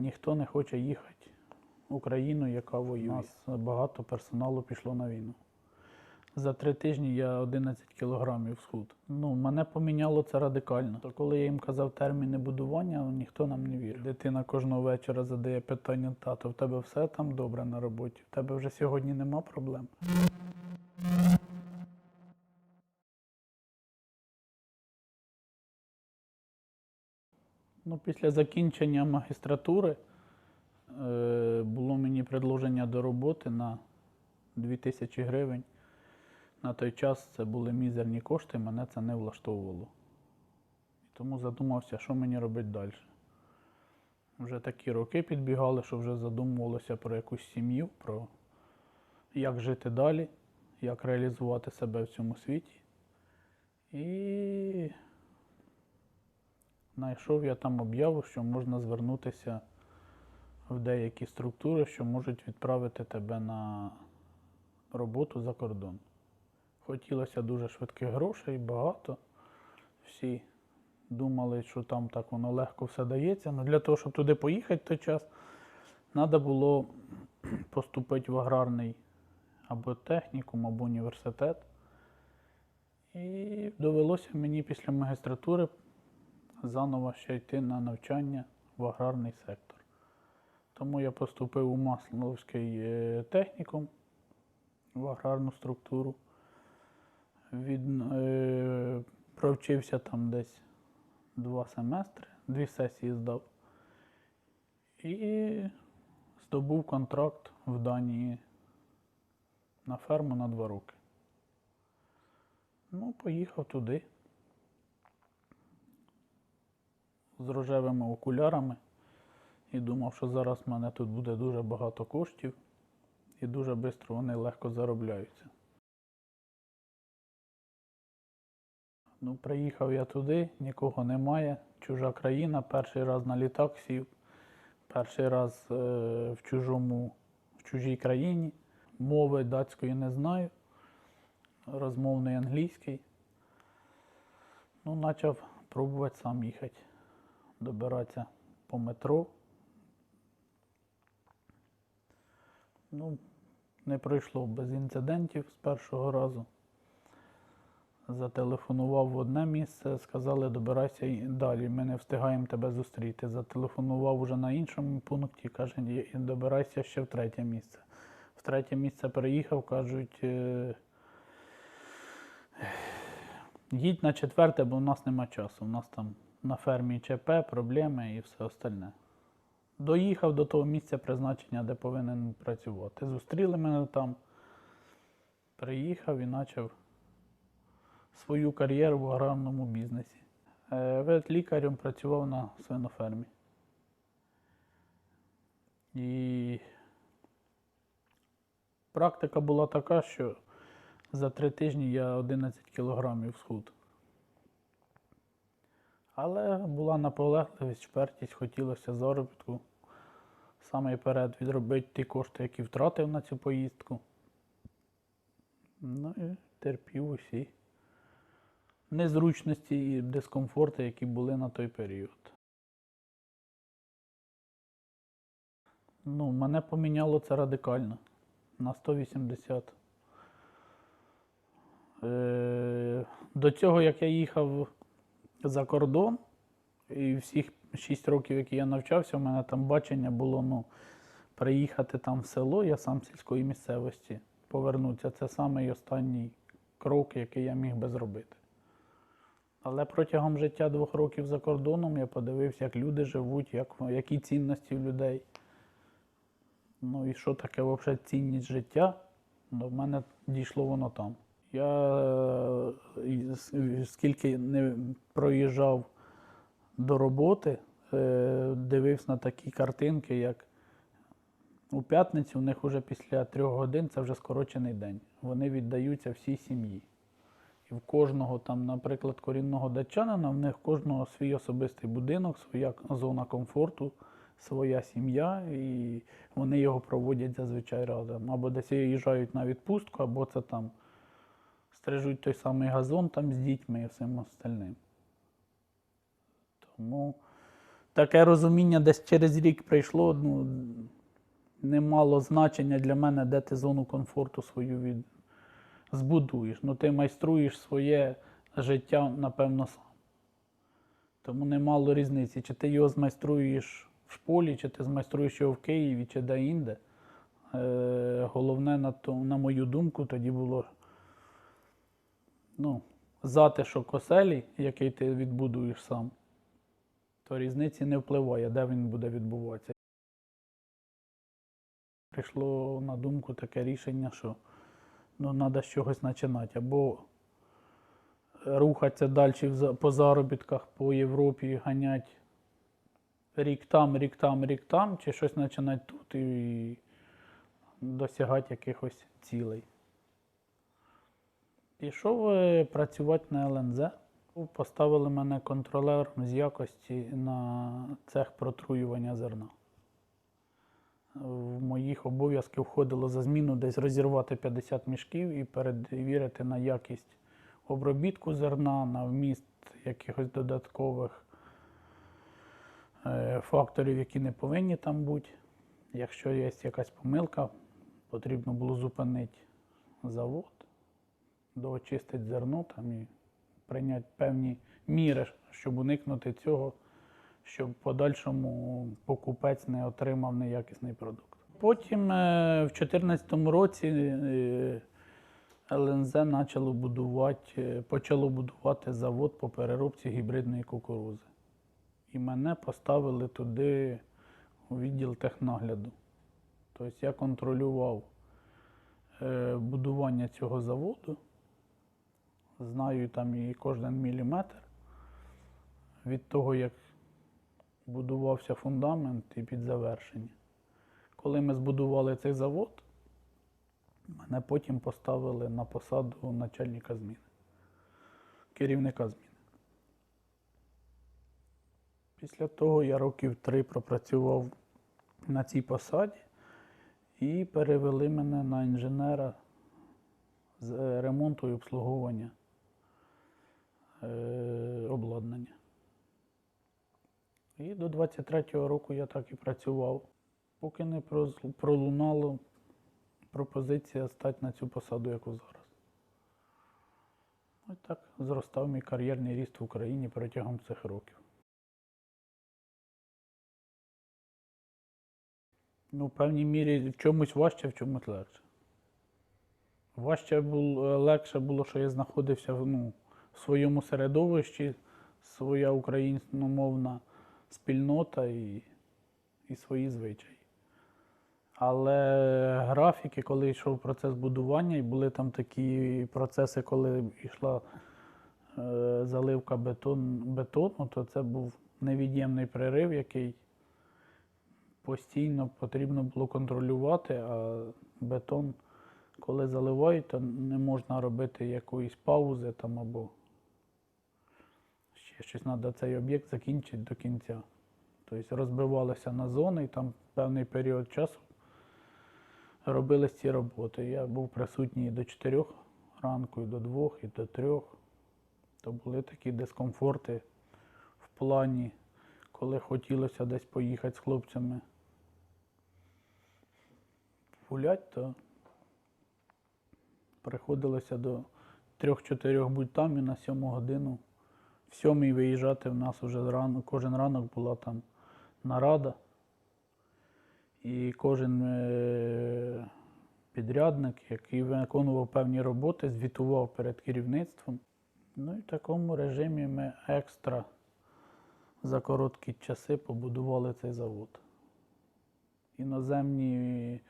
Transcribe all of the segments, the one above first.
ніхто не хоче їхати в Україну, яка воює. У нас багато персоналу пішло на війну. За три тижні я 11 кілограмів схуд. Ну, мене поміняло це радикально. То коли я їм казав терміни будування, ніхто нам не вірив. Дитина кожного вечора задає питання: тато, в тебе все там добре на роботі? В тебе вже сьогодні нема проблем. Ну, після закінчення магістратури е, було мені предложення до роботи на 2000 гривень. На той час це були мізерні кошти, мене це не влаштовувало. Тому задумався, що мені робити далі. Вже такі роки підбігали, що вже задумувалося про якусь сім'ю, про як жити далі, як реалізувати себе в цьому світі. І знайшов я там об'яву, що можна звернутися в деякі структури, що можуть відправити тебе на роботу за кордон. Хотілося дуже швидких грошей, багато. Всі думали, що там так воно легко все дається. Ну, для того, щоб туди поїхати в той час, треба було поступити в аграрний або технікум, або університет. І довелося мені після магістратури заново ще йти на навчання в аграрний сектор. Тому я поступив у Масловський е, технікум в аграрну структуру. Від, е, провчився там десь два семестри, дві сесії здав. І здобув контракт в Данії на ферму на два роки. Ну, поїхав туди. З рожевими окулярами і думав, що зараз в мене тут буде дуже багато коштів і дуже швидко вони легко заробляються. Ну, приїхав я туди, нікого немає, чужа країна, перший раз на літак сів, перший раз е, в чужому, в чужій країні. Мови датської не знаю, розмовний англійський. Ну, почав пробувати сам їхати добиратися по метро. Ну, не пройшло без інцидентів з першого разу. Зателефонував в одне місце, сказали, добирайся далі, ми не встигаємо тебе зустріти. Зателефонував уже на іншому пункті, каже, добирайся ще в третє місце. В третє місце приїхав, кажуть, «Е, їдь на четверте, бо в нас нема часу. У нас там на фермі ЧП, проблеми і все остальне. Доїхав до того місця призначення, де повинен працювати. Зустріли мене там, приїхав і почав свою кар'єру в аграрному бізнесі. Е, Ветлікарем працював на свинофермі. І практика була така, що за три тижні я 11 кілограмів схуд. Але була наполегливість, впертість, хотілося заробітку. Саме перед відробити ті кошти, які втратив на цю поїздку. Ну і терпів усі незручності і дискомфорти, які були на той період. Ну, мене поміняло це радикально на 180. Е, до цього, як я їхав за кордон, і всіх 6 років, які я навчався, у мене там бачення було ну, приїхати там в село, я сам сільської місцевості, повернутися. Це самий останній крок, який я міг би зробити. Але протягом життя двох років за кордоном я подивився, як люди живуть, як, які цінності в людей. Ну і що таке взагалі цінність життя, до мене дійшло воно там. Я е, скільки не проїжджав до роботи, е, дивився на такі картинки, як у п'ятницю в них вже після трьох годин це вже скорочений день. Вони віддаються всій сім'ї. І в кожного там, наприклад, корінного датчанина, в них кожного свій особистий будинок, своя зона комфорту, своя сім'я, і вони його проводять зазвичай разом. Або десь їжджають на відпустку, або це там стрижуть той самий газон там з дітьми і всім остальним. Тому таке розуміння десь через рік прийшло. Ну, не мало значення для мене, де ти зону комфорту свою від... збудуєш. Ну, ти майструєш своє життя, напевно, сам. Тому не мало різниці, чи ти його змайструєш в школі, чи ти змайструєш його в Києві, чи де-інде. Е, головне, на, то, на мою думку, тоді було ну, затишок оселі, який ти відбудуєш сам, то різниці не впливає, де він буде відбуватися. Прийшло на думку таке рішення, що ну, треба з чогось починати. Або рухатися далі по заробітках по Європі, ганять рік там, рік там, рік там, чи щось починати тут і досягати якихось цілей. Пішов е, працювати на ЛНЗ. Поставили мене контролером з якості на цех протруювання зерна. В моїх обов'язки входило за зміну десь розірвати 50 мішків і перевірити на якість обробітку зерна, на вміст якихось додаткових е, факторів, які не повинні там бути. Якщо є якась помилка, потрібно було зупинити завод, доочистити зерно там і прийняти певні міри, щоб уникнути цього, щоб в подальшому покупець не отримав неякісний продукт. Потім е, в 2014 році е, ЛНЗ почало будувати, е, почало будувати завод по переробці гібридної кукурузи. І мене поставили туди у відділ технагляду. Тобто я контролював будування цього заводу, знаю там і кожен міліметр від того, як будувався фундамент і під завершення. Коли ми збудували цей завод, мене потім поставили на посаду начальника зміни, керівника зміни. Після того я років три пропрацював на цій посаді і перевели мене на інженера з е, ремонту і обслуговування обладнання. І до 23-го року я так і працював, поки не пролунала пропозиція стати на цю посаду, яку зараз. Ось так зростав мій кар'єрний ріст в Україні протягом цих років. Ну, в певній мірі в чомусь важче, в чомусь легше. Важче було, легше було, що я знаходився ну, в своєму середовищі, своя україномовна спільнота і, і свої звичаї. Але графіки, коли йшов процес будування, і були там такі процеси, коли йшла е, заливка бетон, бетону, то це був невід'ємний прерив, який постійно потрібно було контролювати, а бетон, коли заливають, то не можна робити якоїсь паузи там або щось треба цей об'єкт закінчити до кінця. Тобто розбивалися на зони і там певний період часу робились ці роботи. Я був присутній і до 4 ранку, і до 2, і до 3. То були такі дискомфорти в плані, коли хотілося десь поїхати з хлопцями гулять, то приходилося до 3-4 будь там і на 7 годину. В 7 виїжджати в нас вже зранку, кожен ранок була там нарада. І кожен е, підрядник, який виконував певні роботи, звітував перед керівництвом. Ну і в такому режимі ми екстра за короткі часи побудували цей завод. Іноземні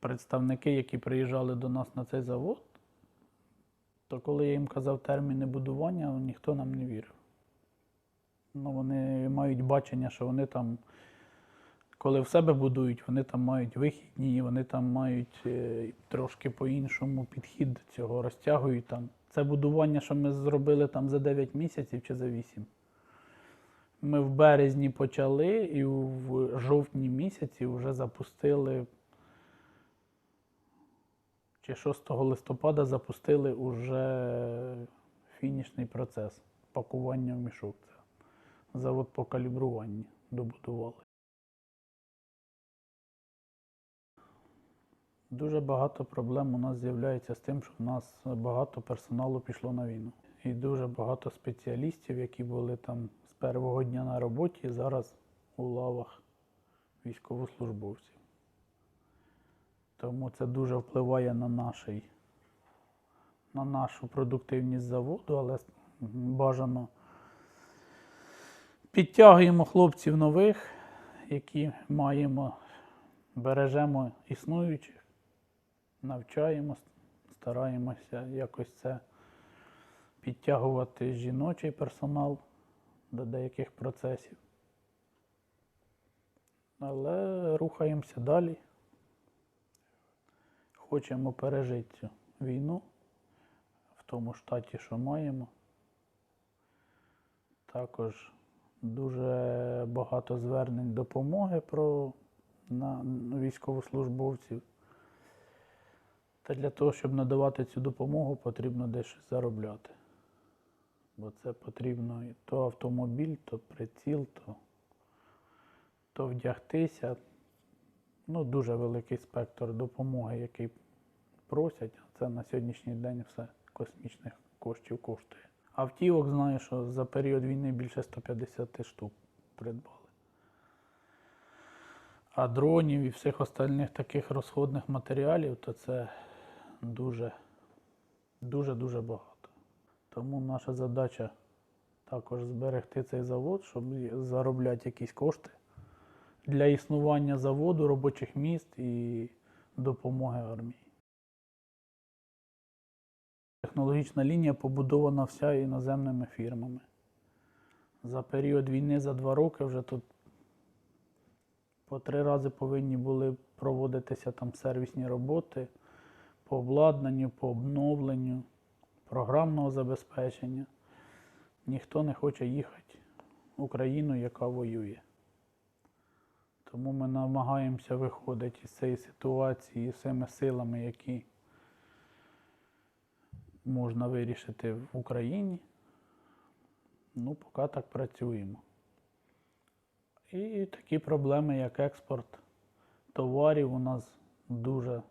представники, які приїжджали до нас на цей завод, то коли я їм казав терміни будування, ніхто нам не вірив. Ну, вони мають бачення, що вони там, коли в себе будують, вони там мають вихідні, вони там мають е, трошки по-іншому підхід до цього, розтягують там. Це будування, що ми зробили там за 9 місяців чи за 8. Ми в березні почали і в жовтні місяці вже запустили, чи 6 листопада запустили уже фінішний процес пакування в мішок. Це завод по калібруванню добудували. Дуже багато проблем у нас з'являється з тим, що в нас багато персоналу пішло на війну. І дуже багато спеціалістів, які були там з першого дня на роботі, зараз у лавах військовослужбовців. Тому це дуже впливає на, наший, на нашу продуктивність заводу, але бажано підтягуємо хлопців нових, які маємо, бережемо існуючих, навчаємо, стараємося якось це підтягувати жіночий персонал до деяких процесів. Але рухаємося далі. Хочемо пережити цю війну в тому штаті, що маємо. Також дуже багато звернень допомоги про на військовослужбовців. Та для того, щоб надавати цю допомогу, потрібно дещо заробляти. Бо це потрібно то автомобіль, то приціл, то, то вдягтися. Ну, дуже великий спектр допомоги, який просять. Це на сьогоднішній день все космічних коштів коштує. Автівок знаю, що за період війни більше 150 штук придбали. А дронів і всіх остальних таких розходних матеріалів, то це дуже, дуже, дуже багато. Тому наша задача також зберегти цей завод, щоб заробляти якісь кошти для існування заводу, робочих місць і допомоги армії. Технологічна лінія побудована вся іноземними фірмами. За період війни за два роки вже тут по три рази повинні були проводитися там сервісні роботи по обладнанню, по обновленню, програмного забезпечення. Ніхто не хоче їхати в Україну, яка воює. Тому ми намагаємося виходити з цієї ситуації всіми силами, які можна вирішити в Україні. Ну, поки так працюємо. І такі проблеми, як експорт товарів, у нас дуже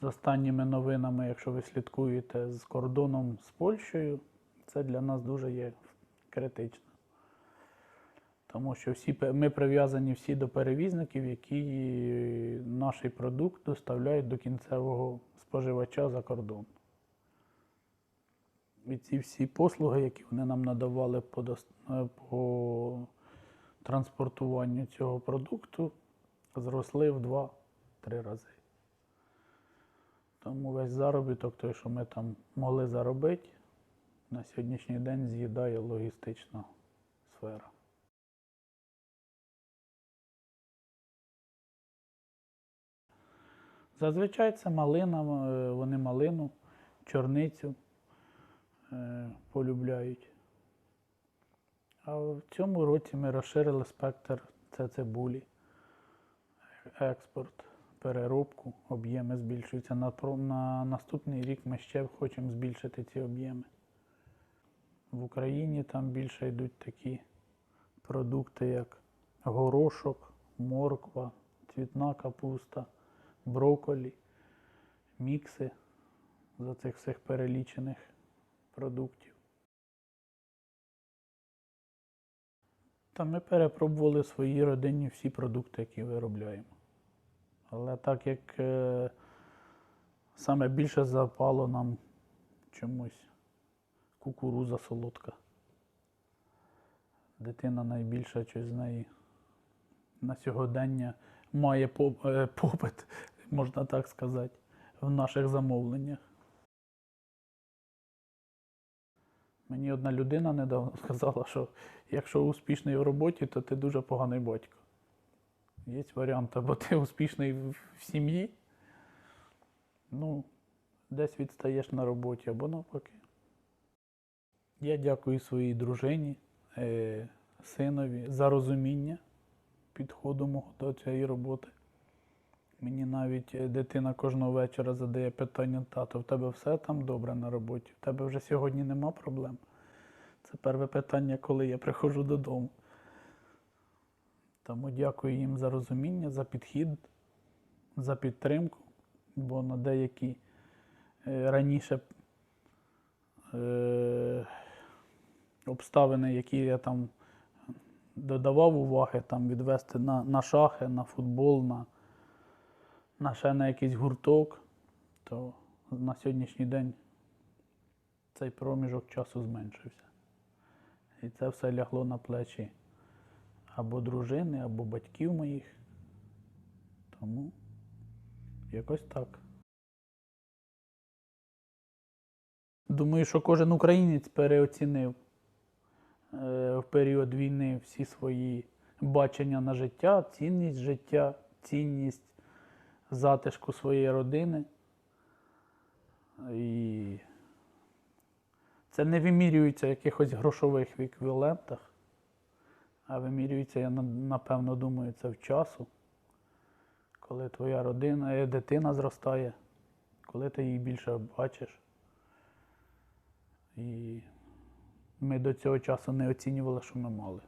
з останніми новинами, якщо ви слідкуєте з кордоном з Польщею, це для нас дуже є критично. Тому що всі, ми прив'язані всі до перевізників, які наш продукт доставляють до кінцевого споживача за кордон. І ці всі послуги, які вони нам надавали по, е, по транспортуванню цього продукту, зросли в 2-3 рази. Тому весь заробіток, той, що ми там могли заробити, на сьогоднішній день з'їдає логістична сфера. Зазвичай це малина, е, вони малину, чорницю е, полюбляють. А в цьому році ми розширили спектр це цибулі, експорт, переробку, об'єми збільшуються. На, на наступний рік ми ще хочемо збільшити ці об'єми. В Україні там більше йдуть такі продукти, як горошок, морква, цвітна капуста, брокколі, мікси з цих всіх перелічених продуктів. Та ми перепробували в своїй родині всі продукти, які виробляємо. Але так як е, саме більше запало нам чомусь кукуруза солодка. Дитина найбільша щось з неї на сьогодення має е, попит, можна так сказати, в наших замовленнях. Мені одна людина недавно сказала, що якщо успішний в роботі, то ти дуже поганий батько. Є варіант, або ти успішний в сім'ї, ну, десь відстаєш на роботі, або навпаки. Я дякую своїй дружині, е, синові за розуміння підходу мого до цієї роботи. Мені навіть е, дитина кожного вечора задає питання, тато, в тебе все там добре на роботі, в тебе вже сьогодні нема проблем. Це перше питання, коли я приходжу додому. Тому дякую їм за розуміння, за підхід, за підтримку, бо на деякі е, раніше е, обставини, які я там додавав уваги, там відвести на, на шахи, на футбол, на, на ще на якийсь гурток, то на сьогоднішній день цей проміжок часу зменшився. І це все лягло на плечі або дружини, або батьків моїх. Тому якось так. Думаю, що кожен українець переоцінив е, в період війни всі свої бачення на життя, цінність життя, цінність затишку своєї родини. І це не вимірюється в якихось грошових еквівалентах, а вимірюється, я напевно думаю, це в часу, коли твоя родина, е, дитина зростає, коли ти її більше бачиш. І ми до цього часу не оцінювали, що ми мали.